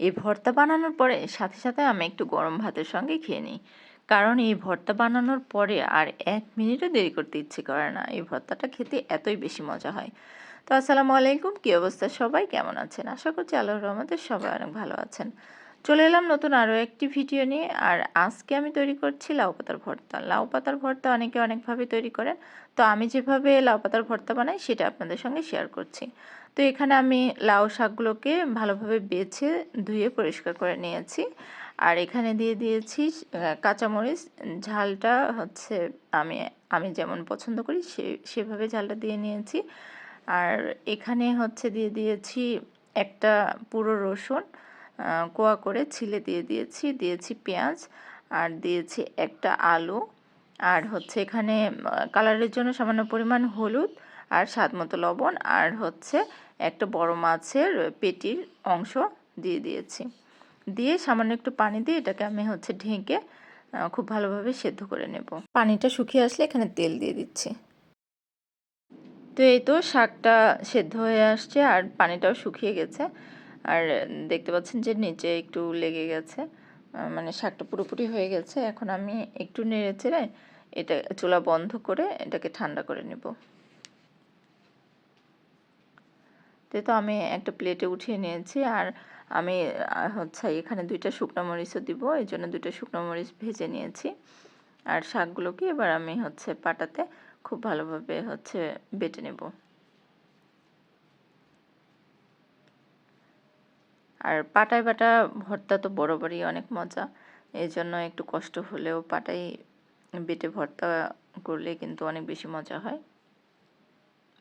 এই ভর্তা বানানোর পরে সাথে সাথে আমি একটু গরম ভাতের সঙ্গে খেয়ে নিই। কারণ এই ভর্তা বানানোর পরে আর এক মিনিটও দেরি করতে ইচ্ছে করে না। এই ভর্তাটা খেতে এতই বেশি মজা হয়। তো আসসালামু আলাইকুম, কী অবস্থা সবাই? কেমন আছেন? আশা করছি আল্লাহর রহমতে সবাই অনেক ভালো আছেন। চলে এলাম নতুন আরও একটি ভিডিও নিয়ে। আর আজকে আমি তৈরি করছি লাউ পাতার ভর্তা। লাউ পাতার ভর্তা অনেকে অনেকভাবে তৈরি করেন। তো আমি যেভাবে লাউ পাতার ভর্তা বানাই সেটা আপনাদের সঙ্গে শেয়ার করছি। তো এখানে আমি লাউ শাকগুলোকে ভালোভাবে বেছে ধুয়ে পরিষ্কার করে নিয়েছি। আর এখানে দিয়ে দিয়েছি কাঁচামরিচ। ঝালটা হচ্ছে আমি আমি যেমন পছন্দ করি সে, সেভাবে ঝালটা দিয়ে নিয়েছি। আর এখানে হচ্ছে দিয়ে দিয়েছি একটা পুরো রসুন কোয়া করে ছিলে দিয়ে দিয়েছি দিয়েছি পেঁয়াজ। আর দিয়েছি একটা আলু। আর হচ্ছে এখানে কালারের জন্য সামান্য পরিমাণ হলুদ আর স্বাদ মতো লবণ আর হচ্ছে একটা বড় মাছের পেটির অংশ দিয়ে দিয়েছি। দিয়ে সামান্য একটু পানি দিয়ে এটাকে আমি হচ্ছে ঢেকে খুব ভালোভাবে সেদ্ধ করে নেব। পানিটা শুকিয়ে আসলে এখানে তেল দিয়ে দিচ্ছি। তো এই তো শাকটা সেদ্ধ হয়ে আসছে আর পানিটাও শুকিয়ে গেছে। আর দেখতে পাচ্ছেন যে নিচে একটু লেগে গেছে। মানে শাকটা পুরোপুরি হয়ে গেছে, এখন আমি একটু নেড়ে চেড়ে এটা চুলা বন্ধ করে এটাকে ঠান্ডা করে নেব। তো আমি একটা প্লেটে উঠিয়ে নিয়েছি, আর আমি হচ্ছে এখানে দুইটা শুকনো মরিচও দিব, এই জন্য দুইটা শুকনো মরিচ ভেজে নিয়েছি। আর শাকগুলোকে এবার আমি হচ্ছে পাটাতে খুব ভালোভাবে হচ্ছে বেটে নেব। আর পাটায় বাটা ভর্তা তো বরাবরই অনেক মজা। এই জন্য একটু কষ্ট হলেও পাটাই বেটে ভর্তা করলে কিন্তু অনেক বেশি মজা হয়।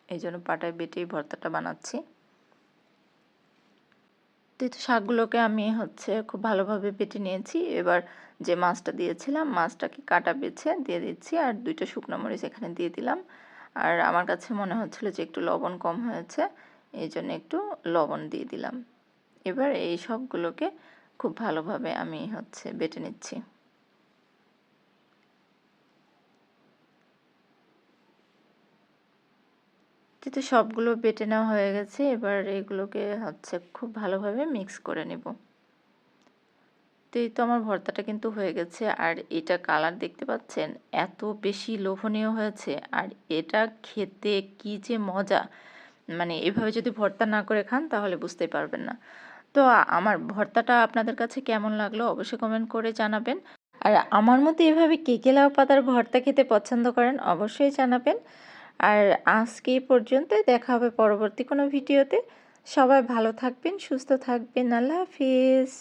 এই জন্য পাটায় বেটেই ভর্তাটা বানাচ্ছি। তো শাকগুলোকে আমি হচ্ছে খুব ভালোভাবে বেটে নিয়েছি। এবার যে মাছটা দিয়েছিলাম, মাছটাকে কাটা বেছে দিয়ে দিচ্ছি আর দুইটা শুকনো মরিচ এখানে দিয়ে দিলাম। আর আমার কাছে মনে হচ্ছিল যে একটু লবণ কম হয়েছে, এই জন্য একটু লবণ দিয়ে দিলাম। এবার এই সবগুলোকে খুব ভালোভাবে আমি হচ্ছে বেটে নিচ্ছি। যেহেতু সবগুলো বেটে নেওয়া হয়ে গেছে, এবার এগুলোকে হচ্ছে খুব ভালোভাবে মিক্স করে নেব। তো এই তো আমার ভর্তাটা কিন্তু হয়ে গেছে, আর এটা কালার দেখতে পাচ্ছেন, এত বেশি লোভনীয় হয়েছে, আর এটা খেতে কি যে মজা! মানে এভাবে যদি ভর্তা না করে খান, তাহলে বুঝতেই পারবেন না। তো আমার ভর্তাটা আপনাদের কাছে কেমন লাগল অবশ্যই কমেন্ট করে জানাবেন। আর আমার মতো এভাবে কেকে লাউ পাতার ভর্তা খেতে পছন্দ করেন অবশ্যই জানাবেন। আর আজকে এই পর্যন্তই, দেখা হবে পরবর্তী কোনো ভিডিওতে। সবাই ভালো থাকবেন, সুস্থ থাকবেন, আল্লাহ হাফিজ।